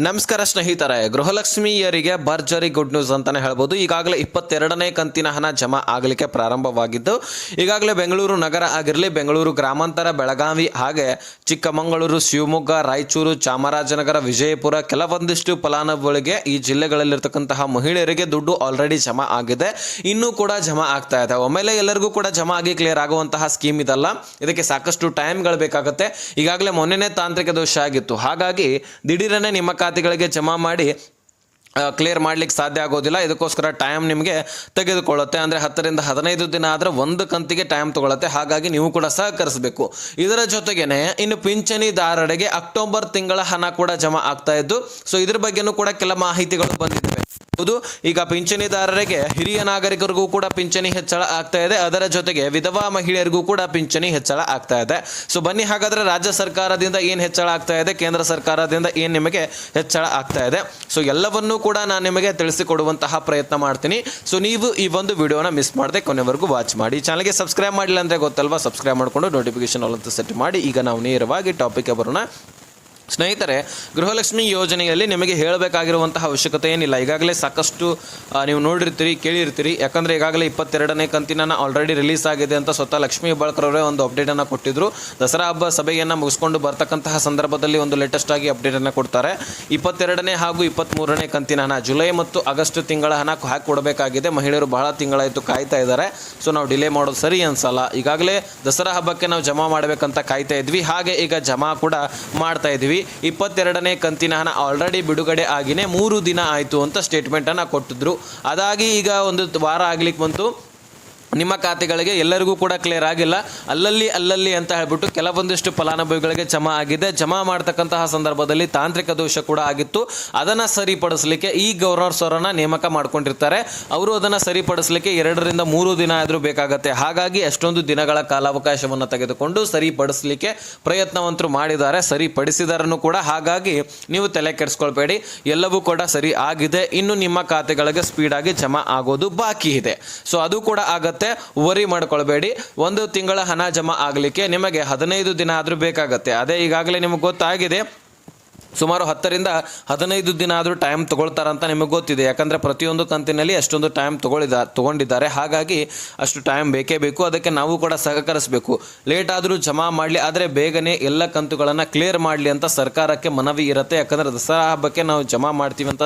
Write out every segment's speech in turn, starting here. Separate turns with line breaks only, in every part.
ನಮಸ್ಕಾರ ಸ್ನೇಹಿತರೆ, ಗೃಹಲಕ್ಷ್ಮಿಯರಿಗೆ ಭರ್ಜರಿ ಗುಡ್ ನ್ಯೂಸ್ ಅಂತಾನೆ ಹೇಳ್ಬೋದು. ಈಗಾಗಲೇ ಇಪ್ಪತ್ತೆರಡನೇ ಕಂತಿನ ಹಣ ಜಮಾ ಆಗಲಿಕ್ಕೆ ಪ್ರಾರಂಭವಾಗಿದ್ದು, ಈಗಾಗಲೇ ಬೆಂಗಳೂರು ನಗರ ಆಗಿರಲಿ, ಬೆಂಗಳೂರು ಗ್ರಾಮಾಂತರ, ಬೆಳಗಾವಿ ಹಾಗೆ ಚಿಕ್ಕಮಗಳೂರು, ಶಿವಮೊಗ್ಗ, ರಾಯಚೂರು, ಚಾಮರಾಜನಗರ, ವಿಜಯಪುರ ಕೆಲವೊಂದಿಷ್ಟು ಫಲಾನುಭವಿಗಳಿಗೆ ಈ ಜಿಲ್ಲೆಗಳಲ್ಲಿರ್ತಕ್ಕಂತಹ ಮಹಿಳೆಯರಿಗೆ ದುಡ್ಡು ಆಲ್ರೆಡಿ ಜಮಾ ಆಗಿದೆ. ಇನ್ನೂ ಕೂಡ ಜಮಾ ಆಗ್ತಾ ಇದೆ. ಒಮ್ಮೆಲೆ ಎಲ್ಲರಿಗೂ ಕೂಡ ಜಮಾ ಆಗಿ ಕ್ಲಿಯರ್ ಆಗುವಂತಹ ಸ್ಕೀಮ್ ಇದಲ್ಲ. ಇದಕ್ಕೆ ಸಾಕಷ್ಟು ಟೈಮ್ಗಳು ಬೇಕಾಗುತ್ತೆ. ಈಗಾಗಲೇ ಮೊನ್ನೆನೇ ತಾಂತ್ರಿಕ ದೋಷ ಆಗಿತ್ತು. ಹಾಗಾಗಿ ದಿಢೀರನೇ ನಿಮ್ಮ ಖಾತೆಗಳಿಗೆ ಜಮಾ ಮಾಡಿ ಕ್ಲಿಯರ್ ಮಾಡ್ಲಿಕ್ಕೆ ಸಾಧ್ಯ ಆಗೋದಿಲ್ಲ. ಇದಕ್ಕೋಸ್ಕರ ಟೈಮ್ ನಿಮಗೆ ತೆಗೆದುಕೊಳ್ಳುತ್ತೆ. ಅಂದರೆ ಹತ್ತರಿಂದ ಹದಿನೈದು ದಿನ ಆದರೆ ಒಂದು ಕಂತಿಗೆ ಟೈಮ್ ತಗೊಳುತ್ತೆ. ಹಾಗಾಗಿ ನೀವು ಕೂಡ ಸಹಕರಿಸಬೇಕು. ಇದರ ಜೊತೆಗೇನೆ ಇನ್ನು ಪಿಂಚಣಿದಾರರಿಗೆ ಅಕ್ಟೋಬರ್ ತಿಂಗಳ ಹಣ ಕೂಡ ಜಮಾ ಆಗ್ತಾ ಇದ್ದು ಸೊ ಇದ್ರ ಬಗ್ಗೆನೂ ಕೂಡ ಕೆಲ ಮಾಹಿತಿಗಳು ಬಂದಿದ್ದಾವೆ ಹೌದು ಈಗ ಪಿಂಚಣಿದಾರರಿಗೆ ಹಿರಿಯ ನಾಗರಿಕರಿಗೂ ಕೂಡ ಪಿಂಚಣಿ ಹೆಚ್ಚಳ ಆಗ್ತಾ ಇದೆ. ಅದರ ಜೊತೆಗೆ ವಿಧವಾ ಮಹಿಳೆಯರಿಗೂ ಕೂಡ ಪಿಂಚಣಿ ಹೆಚ್ಚಳ ಆಗ್ತಾ ಇದೆ. ಸೊ ಬನ್ನಿ ಹಾಗಾದ್ರೆ ರಾಜ್ಯ ಸರ್ಕಾರದಿಂದ ಏನು ಹೆಚ್ಚಳ ಆಗ್ತಾ ಇದೆ, ಕೇಂದ್ರ ಸರ್ಕಾರದಿಂದ ಏನು ನಿಮಗೆ ಹೆಚ್ಚಳ ಆಗ್ತಾ ಇದೆ. ಸೊ ಎಲ್ಲವನ್ನೂ ಕೂಡ ನಾನು ನಿಮಗೆ ತಿಳಿಸಿಕೊಡುವಂತಹ ಪ್ರಯತ್ನ ಮಾಡ್ತೀನಿ. ಸೊ ನೀವು ಈ ಒಂದು ವಿಡಿಯೋನ ಮಿಸ್ ಮಾಡದೆ ಕೊನೆವರೆಗೂ ವಾಚ್ ಮಾಡಿ. ಚಾನಲ್ಗೆ ಸಬ್ಸ್ಕ್ರೈಬ್ ಮಾಡಿಲ್ಲ ಅಂದರೆ ಗೊತ್ತಲ್ವಾ? ಸಬ್ಸ್ಕ್ರೈಬ್ ಮಾಡಿಕೊಂಡು ನೋಟಿಫಿಕೇಶನ್ ಅಂತ ಸೆಟ್ ಮಾಡಿ. ಈಗ ನಾವು ನೇರವಾಗಿ ಟಾಪಿಕ್ಗೆ ಬರೋಣ. ಸ್ನೇಹಿತರೆ, ಗೃಹಲಕ್ಷ್ಮಿ ಯೋಜನೆಯಲ್ಲಿ ನಿಮಗೆ ಹೇಳಬೇಕಾಗಿರುವಂತಹ ಅವಶ್ಯಕತೆ ಏನಿಲ್ಲ. ಈಗಾಗಲೇ ಸಾಕಷ್ಟು ನೀವು ನೋಡಿರ್ತೀರಿ, ಕೇಳಿರ್ತೀರಿ. ಯಾಕಂದರೆ ಈಗಾಗಲೇ ಇಪ್ಪತ್ತೆರಡನೇ ಕಂತಿನ ಆಲ್ರೆಡಿ ರಿಲೀಸ್ ಆಗಿದೆ ಅಂತ ಸ್ವತಃ ಲಕ್ಷ್ಮೀ ಹೆಬ್ಬಾಳ್ಕರವರೇ ಒಂದು ಅಪ್ಡೇಟನ್ನು ಕೊಟ್ಟಿದ್ರು. ದಸರಾ ಹಬ್ಬ ಸಭೆಯನ್ನು ಮುಗಿಸ್ಕೊಂಡು ಬರ್ತಕ್ಕಂತಹ ಸಂದರ್ಭದಲ್ಲಿ ಒಂದು ಲೇಟೆಸ್ಟ್ ಆಗಿ ಅಪ್ಡೇಟನ್ನು ಕೊಡ್ತಾರೆ. ಇಪ್ಪತ್ತೆರಡನೇ ಹಾಗೂ ಇಪ್ಪತ್ತ್ಮೂರನೇ ಕಂತಿನ ಹಣ ಜುಲೈ ಮತ್ತು ಆಗಸ್ಟ್ ತಿಂಗಳ ಹಣ ಹಾಕಿ ಕೊಡಬೇಕಾಗಿದೆ ಮಹಿಳೆಯರು ಬಹಳ ತಿಂಗಳಾಯಿತು ಕಾಯ್ತಾ ಇದ್ದಾರೆ. ಸೊ ನಾವು ಡಿಲೇ ಮಾಡೋದು ಸರಿ ಅನ್ಸಲ್ಲ. ಈಗಾಗಲೇ ದಸರಾ ಹಬ್ಬಕ್ಕೆ ನಾವು ಜಮಾ ಮಾಡಬೇಕಂತ ಕಾಯ್ತಾ ಇದ್ವಿ. ಹಾಗೆ ಈಗ ಜಮಾ ಕೂಡ ಮಾಡ್ತಾ ಇದ್ವಿ. ಇಪ್ಪತ್ತೆರಡನೇ ಕಂತಿನ ಹಣ ಆಲ್ರೆಡಿ ಬಿಡುಗಡೆ ಆಗಿನೇ ಮೂರು ದಿನ ಆಯಿತು ಅಂತ ಸ್ಟೇಟ್ಮೆಂಟನ್ನು ಕೊಟ್ಟಿದ್ರು. ಅದಾಗಿ ಈಗ ಒಂದು ವಾರ ಆಗ್ಲಿಕ್ಕೆ ಬಂತು. ನಿಮ್ಮ ಖಾತೆಗಳಿಗೆ ಎಲ್ಲರಿಗೂ ಕೂಡ ಕ್ಲಿಯರ್ ಆಗಿಲ್ಲ. ಅಲ್ಲಲ್ಲಿ ಅಲ್ಲಲ್ಲಿ ಅಂತ ಹೇಳ್ಬಿಟ್ಟು ಕೆಲವೊಂದಿಷ್ಟು ಫಲಾನುಭವಿಗಳಿಗೆ ಜಮಾ ಆಗಿದೆ. ಜಮಾ ಮಾಡ್ತಕ್ಕಂತಹ ಸಂದರ್ಭದಲ್ಲಿ ತಾಂತ್ರಿಕ ದೋಷ ಕೂಡ ಆಗಿತ್ತು. ಅದನ್ನು ಸರಿಪಡಿಸಲಿಕ್ಕೆ ಈ ಗವರ್ನರ್ ಅವರನ್ನ ನೇಮಕ ಮಾಡ್ಕೊಂಡಿರ್ತಾರೆ. ಅವರು ಅದನ್ನು ಸರಿಪಡಿಸಲಿಕ್ಕೆ ಎರಡರಿಂದ ಮೂರು ದಿನ ಆದರೂ ಬೇಕಾಗತ್ತೆ. ಹಾಗಾಗಿ ಅಷ್ಟೊಂದು ದಿನಗಳ ಕಾಲಾವಕಾಶವನ್ನು ತೆಗೆದುಕೊಂಡು ಸರಿಪಡಿಸಲಿಕ್ಕೆ ಪ್ರಯತ್ನವಂತರು ಮಾಡಿದ್ದಾರೆ. ಸರಿಪಡಿಸಿದಾರನು ಕೂಡ ಹಾಗಾಗಿ ನೀವು ತಲೆ ಕೆಡಿಸ್ಕೊಳ್ಬೇಡಿ. ಎಲ್ಲವೂ ಕೂಡ ಸರಿ ಆಗಿದೆ. ಇನ್ನು ನಿಮ್ಮ ಖಾತೆಗಳಿಗೆ ಸ್ಪೀಡಾಗಿ ಜಮಾ ಆಗೋದು ಬಾಕಿ ಇದೆ. ಸೊ ಅದು ಕೂಡ ಆಗತ್ತೆ. ವರಿ ಮಾಡ್ಕೊಳ್ಬೇಡಿ. ಒಂದು ತಿಂಗಳ ಹಣ ಜಮಾ ಆಗಲಿಕ್ಕೆ ನಿಮಗೆ ಹದಿನೈದು ದಿನ ಆದರೂ ಬೇಕಾಗತ್ತೆ. ಅದೇ ಈಗಾಗಲೇ ನಿಮಗೆ ಗೊತ್ತಾಗಿದೆ. ಸುಮಾರು ಹತ್ತರಿಂದ ಹದಿನೈದು ದಿನ ಆದರೂ ಟೈಮ್ ತಗೊಳ್ತಾರಂತ ನಿಮಗೆ ಗೊತ್ತಿದೆ. ಯಾಕಂದರೆ ಪ್ರತಿಯೊಂದು ಕಂತಿನಲ್ಲಿ ಅಷ್ಟೊಂದು ಟೈಮ್ ತಗೊಳಿದ, ತಗೊಂಡಿದ್ದಾರೆ. ಹಾಗಾಗಿ ಅಷ್ಟು ಟೈಮ್ ಬೇಕೇ ಬೇಕು. ಅದಕ್ಕೆ ನಾವು ಕೂಡ ಸಹಕರಿಸಬೇಕು. ಲೇಟ್ ಆದರೂ ಜಮಾ ಮಾಡಲಿ, ಆದರೆ ಬೇಗನೆ ಎಲ್ಲ ಕಂತುಗಳನ್ನು ಕ್ಲಿಯರ್ ಮಾಡಲಿ ಅಂತ ಸರ್ಕಾರಕ್ಕೆ ಮನವಿ ಇರುತ್ತೆ. ಯಾಕಂದರೆ ದಸರಾ ಹಬ್ಬಕ್ಕೆ ನಾವು ಜಮಾ ಮಾಡ್ತೀವಿ ಅಂತ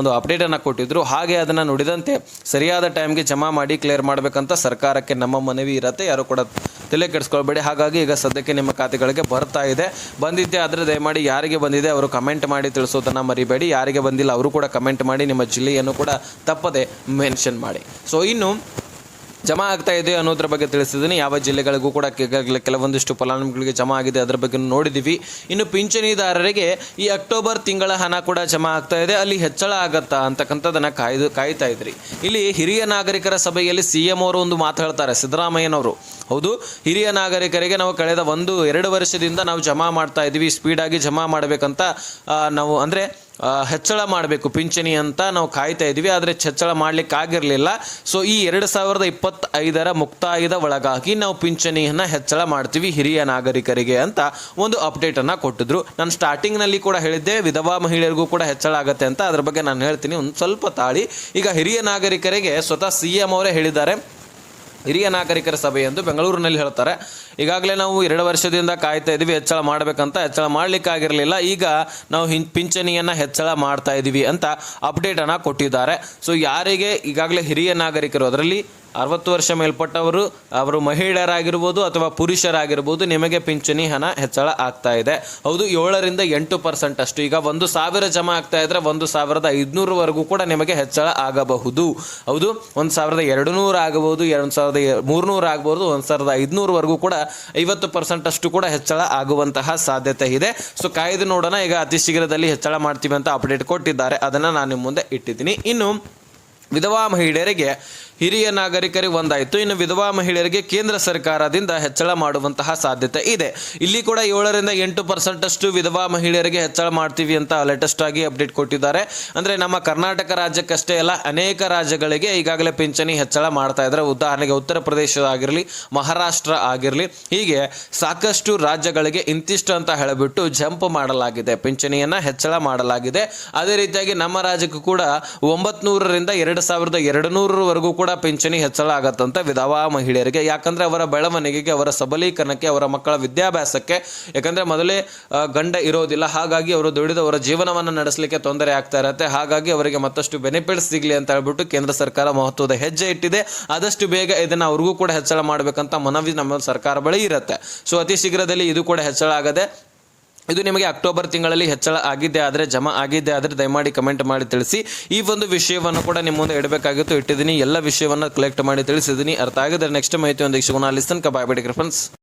ಒಂದು ಅಪ್ಡೇಟನ್ನು ಕೊಟ್ಟಿದ್ರು. ಹಾಗೆ ಅದನ್ನು ನುಡಿದಂತೆ ಸರಿಯಾದ ಟೈಮ್ಗೆ ಜಮಾ ಮಾಡಿ ಕ್ಲಿಯರ್ ಮಾಡಬೇಕಂತ ಸರ್ಕಾರಕ್ಕೆ ನಮ್ಮ ಮನವಿ ಇರುತ್ತೆ. ಯಾರು ಕೂಡ ತಲೆ ಕೆಡಿಸ್ಕೊಳ್ಬೇಡಿ. ಹಾಗಾಗಿ ಈಗ ಸದ್ಯಕ್ಕೆ ನಿಮ್ಮ ಖಾತೆಗಳಿಗೆ ಬರ್ತಾ ಇದೆ. ಬಂದಿದ್ದೆ ಆದರೆ ದಯಮಾಡಿ ಯಾರಿಗೆ ಬಂದಿದೆ ಅವರು ಕಮೆಂಟ್ ಮಾಡಿ ತಿಳಿಸೋದನ್ನು ಮರಿಬೇಡಿ. ಯಾರಿಗೆ ಬಂದಿಲ್ಲ ಅವರು ಕೂಡ ಕಮೆಂಟ್ ಮಾಡಿ ನಿಮ್ಮ ಜಿಲ್ಲೆಯನ್ನು ಕೂಡ ತಪ್ಪದೆ ಮೆನ್ಷನ್ ಮಾಡಿ. ಸೊ ಇನ್ನು ಜಮಾ ಆಗ್ತಾ ಇದೆ ಅನ್ನೋದ್ರ ಬಗ್ಗೆ ತಿಳಿಸಿದ್ದೀನಿ. ಯಾವ ಜಿಲ್ಲೆಗಳಿಗೂ ಕೂಡ ಕೆಲವೊಂದಿಷ್ಟು ಫಲಾನುಭವಿಗಳಿಗೆ ಜಮಾ ಆಗಿದೆ ಅದರ ಬಗ್ಗೆ ನೋಡಿದ್ದೀವಿ. ಇನ್ನು ಪಿಂಚಣಿದಾರರಿಗೆ ಈ ಅಕ್ಟೋಬರ್ ತಿಂಗಳ ಹಣ ಕೂಡ ಜಮಾ ಆಗ್ತಾ ಇದೆ. ಅಲ್ಲಿ ಹೆಚ್ಚಳ ಆಗತ್ತಾ ಅಂತಕ್ಕಂಥದ್ದನ್ನು ಕಾಯ್ದು ಕಾಯ್ತಾ ಇದ್ರಿ. ಇಲ್ಲಿ ಹಿರಿಯ ನಾಗರಿಕರ ಸಭೆಯಲ್ಲಿ ಸಿ ಎಂ ಅವರು ಒಂದು ಮಾತು ಹೇಳ್ತಾರೆ, ಸಿದ್ದರಾಮಯ್ಯನವರು. ಹೌದು, ಹಿರಿಯ ನಾಗರಿಕರಿಗೆ ನಾವು ಕಳೆದ ಒಂದು, ಎರಡು ವರ್ಷದಿಂದ ನಾವು ಜಮಾ ಮಾಡ್ತಾ ಇದ್ದೀವಿ ಸ್ಪೀಡಾಗಿ ಜಮಾ ಮಾಡಬೇಕಂತ ನಾವು ಅಂದರೆ ಹೆಚ್ಚಳ ಮಾಡಬೇಕು. ಪಿಂಚಣಿ ಅಂತ ನಾವು ಕಾಯ್ತಾ ಇದ್ವಿ, ಆದರೆ ಹೆಚ್ಚಳ ಮಾಡ್ಲಿಕ್ಕೆ ಆಗಿರಲಿಲ್ಲ. ಸೊ ಈ ಎರಡು ಸಾವಿರದ ಇಪ್ಪತ್ತೈದರ ಮುಕ್ತಾಯದ ಒಳಗಾಗಿ ನಾವು ಪಿಂಚಣಿಯನ್ನು ಹೆಚ್ಚಳ ಮಾಡ್ತೀವಿ ಹಿರಿಯ ನಾಗರಿಕರಿಗೆ ಅಂತ ಒಂದು ಅಪ್ಡೇಟನ್ನು ಕೊಟ್ಟಿದ್ರು. ನಾನು ಸ್ಟಾರ್ಟಿಂಗ್ನಲ್ಲಿ ಕೂಡ ಹೇಳಿದ್ದೆ, ವಿಧವಾ ಮಹಿಳೆಯರಿಗೂ ಕೂಡ ಹೆಚ್ಚಳ ಆಗುತ್ತೆ ಅಂತ. ಅದ್ರ ಬಗ್ಗೆ ನಾನು ಹೇಳ್ತೀನಿ, ಒಂದು ಸ್ವಲ್ಪ ತಾಳಿ. ಈಗ ಹಿರಿಯ ನಾಗರಿಕರಿಗೆ ಸ್ವತಃ ಸಿ ಎಂ ಅವರೇ ಹೇಳಿದ್ದಾರೆ. ಹಿರಿಯ ನಾಗರಿಕರ ಸಭೆ ಎಂದು ಬೆಂಗಳೂರಿನಲ್ಲಿ ಹೇಳ್ತಾರೆ. ಈಗಾಗಲೇ ನಾವು ಎರಡು ವರ್ಷದಿಂದ ಕಾಯ್ತಾ ಇದ್ದೀವಿ ಹೆಚ್ಚಳ ಮಾಡಬೇಕಂತ. ಹೆಚ್ಚಳ ಮಾಡಲಿಕ್ಕಾಗಿರಲಿಲ್ಲ ಈಗ ನಾವು ಹಿಂ, ಪಿಂಚಣಿಯನ್ನು ಹೆಚ್ಚಳ ಮಾಡ್ತಾ ಇದ್ದೀವಿ ಅಂತ ಅಪ್ಡೇಟನ್ನು ಕೊಟ್ಟಿದ್ದಾರೆ. ಸೊ ಯಾರಿಗೆ ಈಗಾಗಲೇ ಹಿರಿಯ ನಾಗರಿಕರು ಅದರಲ್ಲಿ ಅರವತ್ತು ವರ್ಷ ಮೇಲ್ಪಟ್ಟವರು, ಅವರು ಮಹಿಳೆಯರಾಗಿರ್ಬೋದು ಅಥವಾ ಪುರುಷರಾಗಿರ್ಬೋದು, ನಿಮಗೆ ಪಿಂಚಣಿ ಹಣ ಹೆಚ್ಚಳ ಆಗ್ತಾ ಇದೆ. ಹೌದು, ಏಳರಿಂದ ಎಂಟು ಪರ್ಸೆಂಟ್ ಅಷ್ಟು. ಈಗ ಒಂದು ಸಾವಿರ ಜಮಾ ಆಗ್ತಾ ಇದ್ರೆ ಒಂದು ಸಾವಿರದ ಐದುನೂರವರೆಗೂ ಕೂಡ ನಿಮಗೆ ಹೆಚ್ಚಳ ಆಗಬಹುದು. ಹೌದು, ಒಂದು ಸಾವಿರದ ಎರಡು ನೂರು ಆಗಬಹುದು, ಎರಡು ಸಾವಿರದ ಮೂರುನೂರು ಆಗ್ಬೋದು ಒಂದು ಸಾವಿರದ ಐದುನೂರವರೆಗೂ ಕೂಡ ಐವತ್ತು ಪರ್ಸೆಂಟ್ ಅಷ್ಟು ಕೂಡ ಹೆಚ್ಚಳ ಆಗುವಂತಹ ಸಾಧ್ಯತೆ ಇದೆ. ಸೊ, ಕಾಯ್ದು ನೋಡೋಣ, ಈಗ ಅತಿ ಶೀಘ್ರದಲ್ಲಿ ಹೆಚ್ಚಳ ಮಾಡ್ತೀವಿ ಅಂತ ಅಪ್ಡೇಟ್ ಕೊಟ್ಟಿದ್ದಾರೆ. ಅದನ್ನು ನಾನು ನಿಮ್ಮ ಮುಂದೆ ಇಟ್ಟಿದ್ದೀನಿ. ಇನ್ನು, ವಿಧವಾ ಮಹಿಳೆಯರಿಗೆ ಹಿರಿಯ ನಾಗರಿಕರಿಗೆ ಒಂದಾಯಿತು. ಇನ್ನು ವಿಧವಾ ಮಹಿಳೆಯರಿಗೆ ಕೇಂದ್ರ ಸರ್ಕಾರದಿಂದ ಹೆಚ್ಚಳ ಮಾಡುವಂತಹ ಸಾಧ್ಯತೆ ಇದೆ. ಇಲ್ಲಿ ಕೂಡ ಏಳರಿಂದ ಎಂಟು ಪರ್ಸೆಂಟ್ ಅಷ್ಟು ವಿಧವಾ ಮಹಿಳೆಯರಿಗೆ ಹೆಚ್ಚಳ ಮಾಡ್ತೀವಿ ಅಂತ ಲೇಟೆಸ್ಟ್ ಆಗಿ ಅಪ್ಡೇಟ್ ಕೊಟ್ಟಿದ್ದಾರೆ. ಅಂದ್ರೆ ನಮ್ಮ ಕರ್ನಾಟಕ ರಾಜ್ಯಕ್ಕಷ್ಟೇ ಅಲ್ಲ, ಅನೇಕ ರಾಜ್ಯಗಳಿಗೆ ಈಗಾಗಲೇ ಪಿಂಚಣಿ ಹೆಚ್ಚಳ ಮಾಡ್ತಾ ಇದ್ದಾರೆ. ಉದಾಹರಣೆಗೆ ಉತ್ತರ ಪ್ರದೇಶ ಆಗಿರಲಿ, ಮಹಾರಾಷ್ಟ್ರ ಆಗಿರಲಿ, ಹೀಗೆ ಸಾಕಷ್ಟು ರಾಜ್ಯಗಳಿಗೆ ಇಂತಿಷ್ಟು ಅಂತ ಹೇಳಿಬಿಟ್ಟು ಜಂಪ್ ಮಾಡಲಾಗಿದೆ. ಪಿಂಚಣಿಯನ್ನ ಹೆಚ್ಚಳ ಮಾಡಲಾಗಿದೆ. ಅದೇ ರೀತಿಯಾಗಿ ನಮ್ಮ ರಾಜ್ಯಕ್ಕೂ ಕೂಡ ಒಂಬತ್ನೂರರಿಂದ ಎರಡು ಸಾವಿರದ ಎರಡು ನೂರರವರೆಗೂ ಕೂಡ ಪಿಂಚಣಿ ಹೆಚ್ಚಳ ಆಗತ್ತಂತೆ ವಿಧವಾ ಮಹಿಳೆಯರಿಗೆ, ಯಾಕಂದ್ರೆ ಅವರ ಬೆಳವಣಿಗೆಗೆ, ಅವರ ಸಬಲೀಕರಣಕ್ಕೆ, ಅವರ ಮಕ್ಕಳ ವಿದ್ಯಾಭ್ಯಾಸಕ್ಕೆ, ಯಾಕಂದ್ರೆ ಮೊದಲೇ ಗಂಡ ಇರೋದಿಲ್ಲ, ಹಾಗಾಗಿ ಅವರು ದುಡಿದು ಅವರ ಜೀವನವನ್ನು ನಡೆಸಲಿಕ್ಕೆ ತೊಂದರೆ ಆಗ್ತಾ ಇರುತ್ತೆ. ಹಾಗಾಗಿ ಅವರಿಗೆ ಮತ್ತಷ್ಟು ಬೆನಿಫಿಟ್ಸ್ ಸಿಗಲಿ ಅಂತ ಹೇಳ್ಬಿಟ್ಟು ಕೇಂದ್ರ ಸರ್ಕಾರ ಮಹತ್ವದ ಹೆಜ್ಜೆ ಇಟ್ಟಿದೆ. ಆದಷ್ಟು ಬೇಗ ಇದನ್ನು ಅವ್ರಿಗೂ ಕೂಡ ಹೆಚ್ಚಳ ಮಾಡಬೇಕಂತ ಮನವಿ ನಮ್ಮ ಸರ್ಕಾರ ಬಳಿ ಇರುತ್ತೆ. ಸೊ ಅತಿ ಶೀಘ್ರದಲ್ಲಿ ಇದು ಕೂಡ ಹೆಚ್ಚಳ ಆಗದೆ ಇದು ನಿಮಗೆ ಅಕ್ಟೋಬರ್ ತಿಂಗಳಲ್ಲಿ ಹೆಚ್ಚಳ ಆಗಿದ್ದೆ ಆದರೆ ಜಮಾ ಆಗಿದ್ದೆ ಆದರೆ ದಯಮಾಡಿ ಕಮೆಂಟ್ ಮಾಡಿ ತಿಳಿಸಿ. ಈ ಒಂದು ವಿಷಯವನ್ನು ಕೂಡ ನಿಮ್ಮ ಮುಂದೆ ಇಡಬೇಕಾಗಿತ್ತು. ಇಟ್ಟಿದ್ದೀನಿ. ಎಲ್ಲ ವಿಷಯವನ್ನು ಕಲೆಕ್ಟ್ ಮಾಡಿ ತಿಳಿಸಿದ್ದೀನಿ. ಅರ್ಥ ಆಗಿದ್ರೆ ನೆಕ್ಸ್ಟ್ ಮಾಹಿತಿ ಒಂದು ಸಿಗೋಣ ಲಿಸನ್ ಕಬಾಯ್ ಬಿಡಿ ಫ್ರೆಂಡ್ಸ್